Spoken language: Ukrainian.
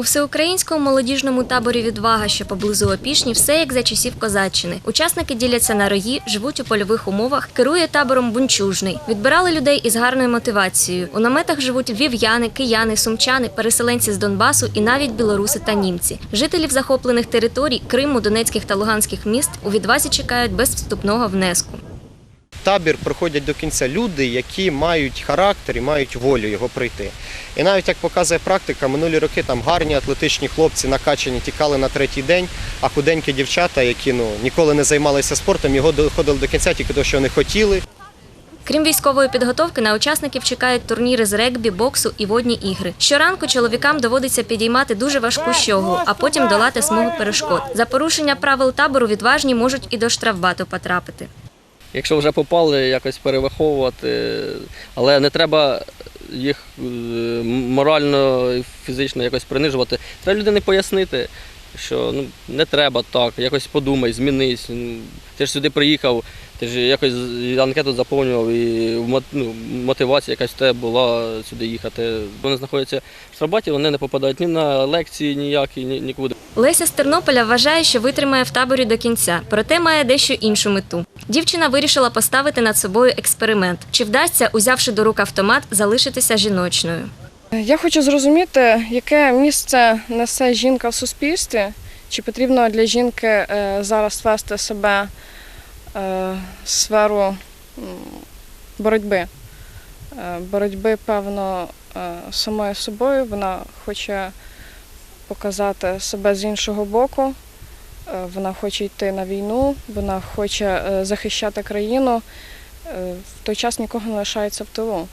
У всеукраїнському молодіжному таборі Відвага, що поблизу Опішні, все як за часів козаччини. Учасники діляться на рої, живуть у польових умовах, керує табором бунчужний. Відбирали людей із гарною мотивацією. У наметах живуть львів'яни, кияни, сумчани, переселенці з Донбасу і навіть білоруси та німці. Жителів захоплених територій Криму, Донецьких та Луганських міст у відвазі чекають без вступного внеску. Табір проходять до кінця люди, які мають характер і мають волю його пройти. І навіть як показує практика, минулі роки там гарні атлетичні хлопці накачані тікали на третій день, а худенькі дівчата, які ну ніколи не займалися спортом, його доходили до кінця тільки того, що вони хотіли. Крім військової підготовки, на учасників чекають турніри з регбі, боксу і водні ігри. Щоранку чоловікам доводиться підіймати дуже важку щогу, а потім долати смугу перешкод. За порушення правил табору відважні можуть і до штрафбату потрапити. Якщо вже попали, якось перевиховувати, але не треба їх е, морально і фізично якось принижувати. Треба людині пояснити, що ну, не треба так, якось подумай, змінись. Ну, Ти ж сюди приїхав, ти ж якось анкету заповнював і ну, мотивація якась тебе була сюди їхати. Вони знаходяться в штрафбаті, вони не попадають ні на лекції ніякі, ні, нікуди. Леся з Тернополя вважає, що витримає в таборі до кінця, проте має дещо іншу мету. Дівчина вирішила поставити над собою експеримент. Чи вдасться, узявши до рук автомат, залишитися жіночною? Я хочу зрозуміти, яке місце несе жінка в суспільстві, чи потрібно для жінки е, зараз вести себе е, в сферу боротьби. Е, Боротьби, певно, самою собою. Вона хоче показати себе з іншого боку. Вона хоче йти на війну, вона хоче захищати країну. В той час нікого не лишається в тилу.